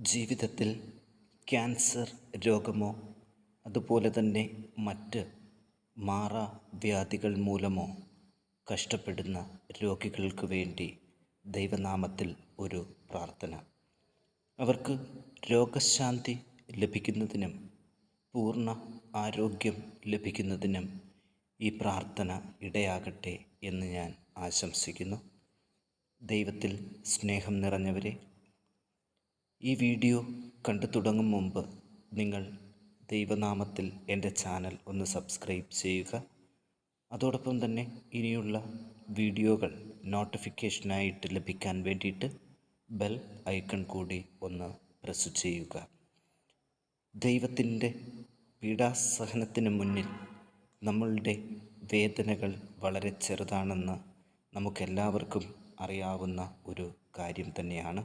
ജീവിതത്തിൽ ക്യാൻസർ രോഗമോ അതുപോലെ തന്നെ മറ്റ് മാറാവ്യാധികൾ മൂലമോ കഷ്ടപ്പെടുന്ന രോഗികൾക്ക് വേണ്ടി ദൈവനാമത്തിൽ ഒരു പ്രാർത്ഥന. അവർക്ക് രോഗശാന്തി ലഭിക്കുന്നതിനും പൂർണ ആരോഗ്യം ലഭിക്കുന്നതിനും ഈ പ്രാർത്ഥന ഇടയാകട്ടെ എന്ന് ഞാൻ ആശംസിക്കുന്നു. ദൈവത്തിൽ സ്നേഹം നിറഞ്ഞവരെ ഈ വീഡിയോ കണ്ടു തുടങ്ങും മുമ്പ് നിങ്ങൾ ദൈവനാമത്തിൽ എന്റെ ചാനൽ ഒന്ന് സബ്സ്ക്രൈബ് ചെയ്യുക. അതോടൊപ്പം തന്നെ ഇനിയുള്ള വീഡിയോകൾ നോട്ടിഫിക്കേഷനായിട്ട് ലഭിക്കാൻ വേണ്ടിയിട്ട് ബെൽ ഐക്കൺ കൂടി ഒന്ന് പ്രസ് ചെയ്യുക. ദൈവത്തിന്റെ പീഡാസഹനത്തിന് മുന്നിൽ നമ്മളുടെ വേദനകൾ വളരെ ചെറുതാണെന്ന് നമുക്കെല്ലാവർക്കും അറിയാവുന്ന ഒരു കാര്യം തന്നെയാണ്.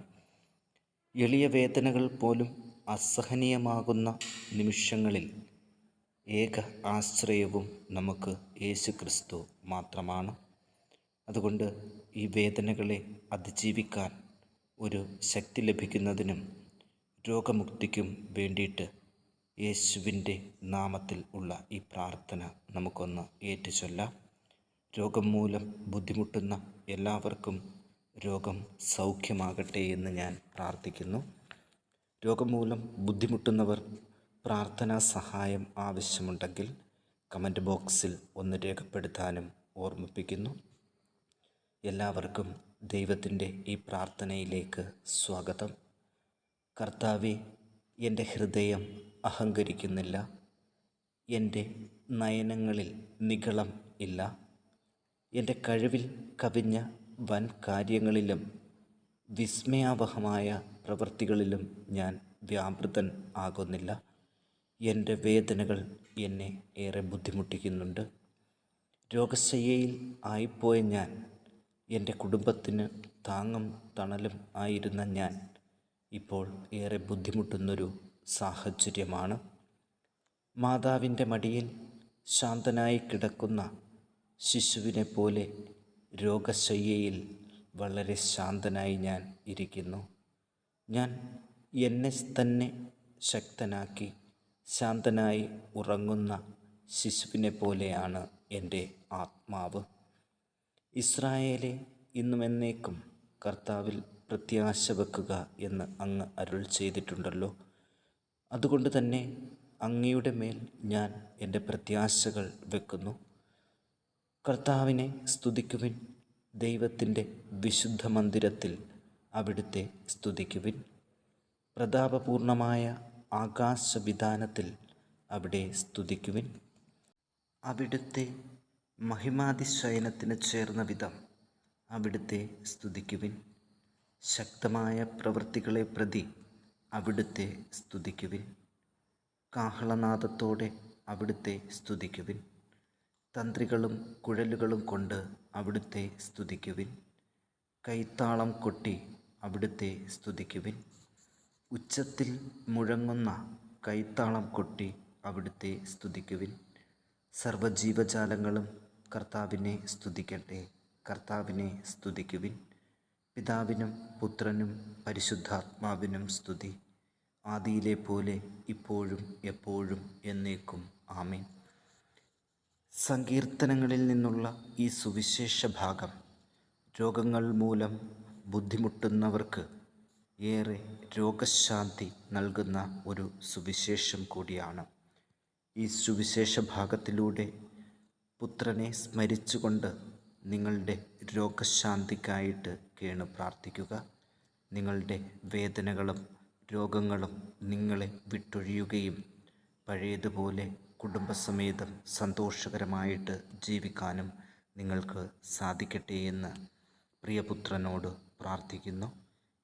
എളിയ വേദനകൾ പോലും അസഹനീയമാകുന്ന നിമിഷങ്ങളിൽ ഏക ആശ്രയവും നമുക്ക് യേശുക്രിസ്തു മാത്രമാണ്. അതുകൊണ്ട് ഈ വേദനകളെ അതിജീവിക്കാൻ ഒരു ശക്തി ലഭിക്കുന്നതിനും രോഗമുക്തിക്കും വേണ്ടിയിട്ട് യേശുവിന്റെ നാമത്തിൽ ഉള്ള ഈ പ്രാർത്ഥന നമുക്കൊന്ന് ഏറ്റുചൊല്ലാം. രോഗം മൂലം ബുദ്ധിമുട്ടുന്ന എല്ലാവർക്കും രോഗം സൗഖ്യമാകട്ടെ എന്ന് ഞാൻ പ്രാർത്ഥിക്കുന്നു. രോഗം മൂലം ബുദ്ധിമുട്ടുന്നവർ പ്രാർത്ഥനാ സഹായം ആവശ്യമുണ്ടെങ്കിൽ കമന്റ് ബോക്സിൽ ഒന്ന് രേഖപ്പെടുത്താനും ഓർമ്മിപ്പിക്കുന്നു. എല്ലാവർക്കും ദൈവത്തിന്റെ ഈ പ്രാർത്ഥനയിലേക്ക് സ്വാഗതം. കർത്താവെ എന്റെ ഹൃദയം അഹങ്കരിക്കുന്നില്ല. എന്റെ നയനങ്ങളിൽ നികളം ഇല്ല. എന്റെ കഴിവിൽ കവിഞ്ഞ വൻ കാര്യങ്ങളിലും വിസ്മയാവഹമായ പ്രവൃത്തികളിലും ഞാൻ വ്യാപൃതൻ ആകുന്നില്ല. എന്റെ വേദനകൾ എന്നെ ഏറെ ബുദ്ധിമുട്ടിക്കുന്നുണ്ട്. രോഗശയ്യയിൽ ആയിപ്പോയ ഞാൻ എന്റെ കുടുംബത്തിന് താങ്ങും തണലും ആയിരുന്ന ഞാൻ ഇപ്പോൾ ഏറെ ബുദ്ധിമുട്ടുന്നൊരു സാഹചര്യമാണ്. മാതാവിന്റെ മടിയിൽ ശാന്തനായി കിടക്കുന്ന ശിശുവിനെ പോലെ രോഗശയ്യയിൽ വളരെ ശാന്തനായി ഞാൻ ഇരിക്കുന്നു. ഞാൻ എന്നെ തന്നെ ശക്തനാക്കി ശാന്തനായി ഉറങ്ങുന്ന ശിശുവിനെ പോലെയാണ് എന്റെ ആത്മാവ്. ഇസ്രായേലെ ഇന്നും എന്നേക്കും കർത്താവിൽ പ്രത്യാശ വെക്കുക എന്ന് അങ്ങ് അരുൾ ചെയ്തിട്ടുണ്ടല്ലോ. അതുകൊണ്ട് തന്നെ അങ്ങയുടെ മേൽ ഞാൻ എന്റെ പ്രത്യാശകൾ വെക്കുന്നു. കർത്താവിനെ സ്തുതിക്കുവിൻ. ദൈവത്തിന്റെ വിശുദ്ധ മന്ദിരത്തിൽ അവിടുത്തെ സ്തുതിക്കുവിൻ. പ്രതാപപൂർണമായ ആകാശവിധാനത്തിൽ അവിടെ സ്തുതിക്കുവിൻ. അവിടുത്തെ മഹിമാതിശയനത്തിന് ചേർന്ന വിധം അവിടുത്തെ സ്തുതിക്കുവിൻ. ശക്തമായ പ്രവൃത്തികളെ പ്രതി അവിടുത്തെ സ്തുതിക്കുവിൻ. കാഹളനാദത്തോടെ അവിടുത്തെ സ്തുതിക്കുവിൻ. തന്ത്രികളും കുഴലുകളും കൊണ്ട് അവിടുത്തെ സ്തുതിക്കുവിൻ. കൈത്താളം കൊട്ടി അവിടുത്തെ സ്തുതിക്കുവിൻ. ഉച്ചത്തിൽ മുഴങ്ങുന്ന കൈത്താളം കൊട്ടി അവിടുത്തെ സ്തുതിക്കുവിൻ. സർവജീവജാലങ്ങളും കർത്താവിനെ സ്തുതിക്കട്ടെ കർത്താവിനെ സ്തുതിക്കുവിൻ. പിതാവിനും പുത്രനും പരിശുദ്ധാത്മാവിനും സ്തുതി. ആദിയിലെ പോലെ ഇപ്പോഴും എപ്പോഴും എന്നേക്കും. ആമേൻ. സങ്കീർത്തനങ്ങളിൽ നിന്നുള്ള ഈ സുവിശേഷ ഭാഗം രോഗങ്ങൾ മൂലം ബുദ്ധിമുട്ടുന്നവർക്ക് ഏറെ രോഗശാന്തി നൽകുന്ന ഒരു സുവിശേഷം കൂടിയാണ്. ഈ സുവിശേഷ ഭാഗത്തിലൂടെ പുത്രനെ സ്മരിച്ചുകൊണ്ട് നിങ്ങളുടെ രോഗശാന്തിക്കായിട്ട് കേണ് പ്രാർത്ഥിക്കുക. നിങ്ങളുടെ വേദനകളും രോഗങ്ങളും നിങ്ങളെ വിട്ടൊഴിയുകയും പഴയതുപോലെ കുടുംബസമേതം സന്തോഷകരമായിട്ട് ജീവിക്കാനും നിങ്ങൾക്ക് സാധിക്കട്ടെ എന്ന് പ്രിയപുത്രനോട് പ്രാർത്ഥിക്കുന്നു.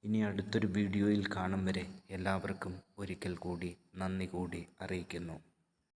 ഇനി അടുത്തൊരു വീഡിയോയിൽ കാണും വരെ എല്ലാവർക്കും ഒരിക്കൽ കൂടി നന്ദി കൂടി അറിയിക്കുന്നു.